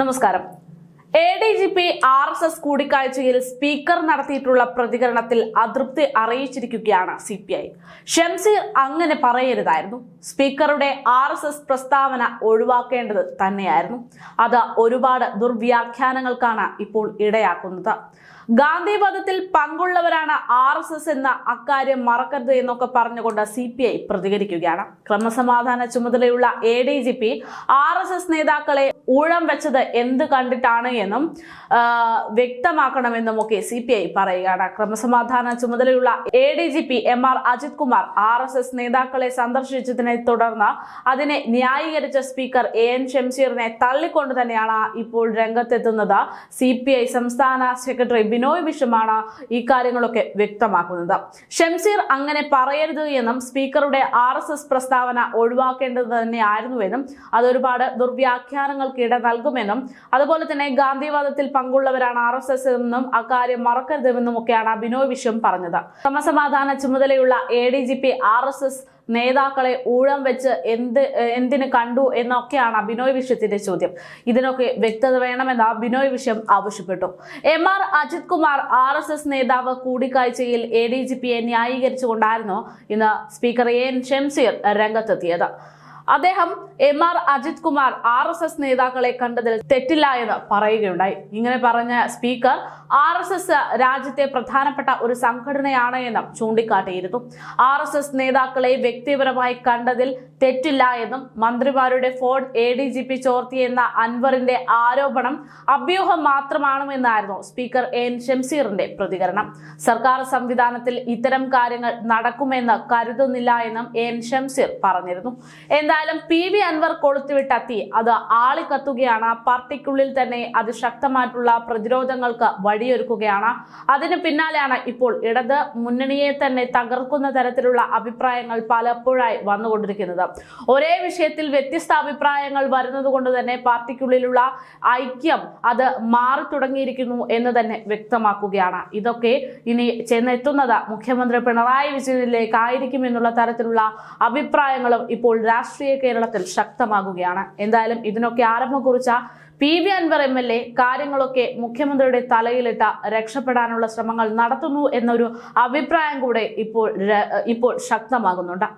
നമസ്കാരം. A D G P R S S കൂടിക്കാഴ്ചയിൽ speaker നടത്തിയിട്ടുള്ള പ്രതികരണത്തിൽ അതൃപ്തി അറിയിച്ചിരിക്കുകയാണ് സി പി ഐ ഷംസീർ അങ്ങനെ പറയരുതായിരുന്നു. സ്പീക്കറുടെ ആർ എസ് എസ് പ്രസ്താവന ഒഴിവാക്കേണ്ടത് തന്നെയായിരുന്നു. അത് ഒരുപാട് ദുർവ്യാഖ്യാനങ്ങൾക്കാണ് ഇപ്പോൾ ഇടയാക്കുന്നത്. ഗാന്ധിവധത്തിൽ പങ്കുള്ളവരാണ് ആർ എസ് എസ് എന്ന അക്കാര്യം മറക്കരുത് എന്നൊക്കെ പറഞ്ഞുകൊണ്ട് സി പി ഐ പ്രതികരിക്കുകയാണ്. ക്രമസമാധാന ചുമതലയുള്ള A D G P R S S നേതാക്കളെ ഊഴം വെച്ചത് എന്ത് കണ്ടിട്ടാണ് എന്നും വ്യക്തമാക്കണമെന്നും ഒക്കെ സി പി ഐ പറയുകയാണ്. ക്രമസമാധാന ചുമതലയുള്ള A D G P M R Ajith Kumar R S S നേതാക്കളെ സന്ദർശിച്ചതിനെ തുടർന്ന് അതിനെ ന്യായീകരിച്ച സ്പീക്കർ എ എൻ ഷംസീറിനെ തള്ളിക്കൊണ്ട് തന്നെയാണ് ഇപ്പോൾ രംഗത്തെത്തുന്നത്. സി പി ഐ സംസ്ഥാന സെക്രട്ടറി ബിനോയ് വിഷമാണ് കാര്യങ്ങളൊക്കെ വ്യക്തമാക്കുന്നത്. ഷംസീർ അങ്ങനെ പറയരുത് എന്നും സ്പീക്കറുടെ ആർ പ്രസ്താവന ഒഴിവാക്കേണ്ടത് തന്നെയായിരുന്നുവെന്നും അതൊരുപാട് ദുർവ്യാഖ്യാനങ്ങൾക്ക് ഇട നൽകുമെന്നും അതുപോലെ തന്നെ ഗാന്ധിവാദത്തിൽ പങ്കുള്ളവരാണ് ആർ എസ് എസ് എന്നും അക്കാര്യം മറക്കരുതെന്നും ഒക്കെയാണ് ബിനോയ് വിശ്വം പറഞ്ഞത്. ക്രമസമാധാന ചുമതലയുള്ള A D G P R S S നേതാക്കളെ ഊഴം വെച്ച് എന്ത് എന്തിന് കണ്ടു എന്നൊക്കെയാണ് ബിനോയ് വിശ്വത്തിന്റെ ചോദ്യം. ഇതിനൊക്കെ വ്യക്തത വേണമെന്ന് ബിനോയ് വിശ്വം ആവശ്യപ്പെട്ടു. M R Ajith Kumar R S S നേതാവ് കൂടിക്കാഴ്ചയിൽ എ ഡി ജി പിയെ ന്യായീകരിച്ചുകൊണ്ടായിരുന്നു ഇന്ന് സ്പീക്കർ എ എൻ ഷംസീർ രംഗത്തെത്തിയത്. അദ്ദേഹം M R Ajith Kumar R S S നേതാക്കളെ കണ്ടതിൽ തെറ്റില്ല എന്ന് പറയുകയുണ്ടായി. ഇങ്ങനെ പറഞ്ഞ സ്പീക്കർ ആർ എസ് എസ് രാജ്യത്തെ പ്രധാനപ്പെട്ട ഒരു സംഘടനയാണ് എന്നും ചൂണ്ടിക്കാട്ടിയിരുന്നു. ആർ എസ് എസ് നേതാക്കളെ വ്യക്തിപരമായി കണ്ടതിൽ തെറ്റില്ല എന്നും മന്ത്രിമാരുടെ phone A D G P ചോർത്തി എന്ന അൻവറിന്റെ ആരോപണം അഭ്യൂഹം മാത്രമാണെന്നായിരുന്നു സ്പീക്കർ എൻ ഷംസീറിന്റെ പ്രതികരണം. സർക്കാർ സംവിധാനത്തിൽ ഇത്തരം കാര്യങ്ങൾ നടക്കുമെന്ന് കരുതുന്നില്ല എന്നും എൻ ഷംസീർ പറഞ്ഞിരുന്നു. എന്തായാലും പി വി അൻവർ കൊളുത്തുവിട്ട തീ അത് ആളിക്കത്തുകയാണ് പാർട്ടിക്കുള്ളിൽ തന്നെ അതിശക്തമായിട്ടുള്ള പ്രതിരോധങ്ങൾക്ക് വഴിയൊരുക്കുകയാണ്. അതിന് പിന്നാലെയാണ് ഇപ്പോൾ ഇടത് മുന്നണിയെ തന്നെ തകർക്കുന്ന തരത്തിലുള്ള അഭിപ്രായങ്ങൾ പലപ്പോഴായി വന്നുകൊണ്ടിരിക്കുന്നത്. ഒരേ വിഷയത്തിൽ വ്യത്യസ്ത അഭിപ്രായങ്ങൾ വരുന്നത് കൊണ്ട് തന്നെ പാർട്ടിക്കുള്ളിലുള്ള ഐക്യം അത് മാറി തുടങ്ങിയിരിക്കുന്നു എന്ന് തന്നെ വ്യക്തമാക്കുകയാണ്. ഇതൊക്കെ ഇനി ചെന്നെത്തുന്നത് മുഖ്യമന്ത്രി പിണറായി വിജയനിലേക്കായിരിക്കും എന്നുള്ള തരത്തിലുള്ള അഭിപ്രായങ്ങളും ഇപ്പോൾ രാഷ്ട്രീയ കേരളത്തിൽ ശക്തമാകുകയാണ്. എന്തായാലും ഇതിനൊക്കെ ആരംഭം കുറിച്ച P V Anvar M L A കാര്യങ്ങളൊക്കെ മുഖ്യമന്ത്രിയുടെ തലയിലിട്ട രക്ഷപ്പെടാനുള്ള ശ്രമങ്ങൾ നടത്തുന്നു എന്നൊരു അഭിപ്രായം കൂടെ ഇപ്പോൾ ഇപ്പോൾ ശക്തമാകുന്നുണ്ട്.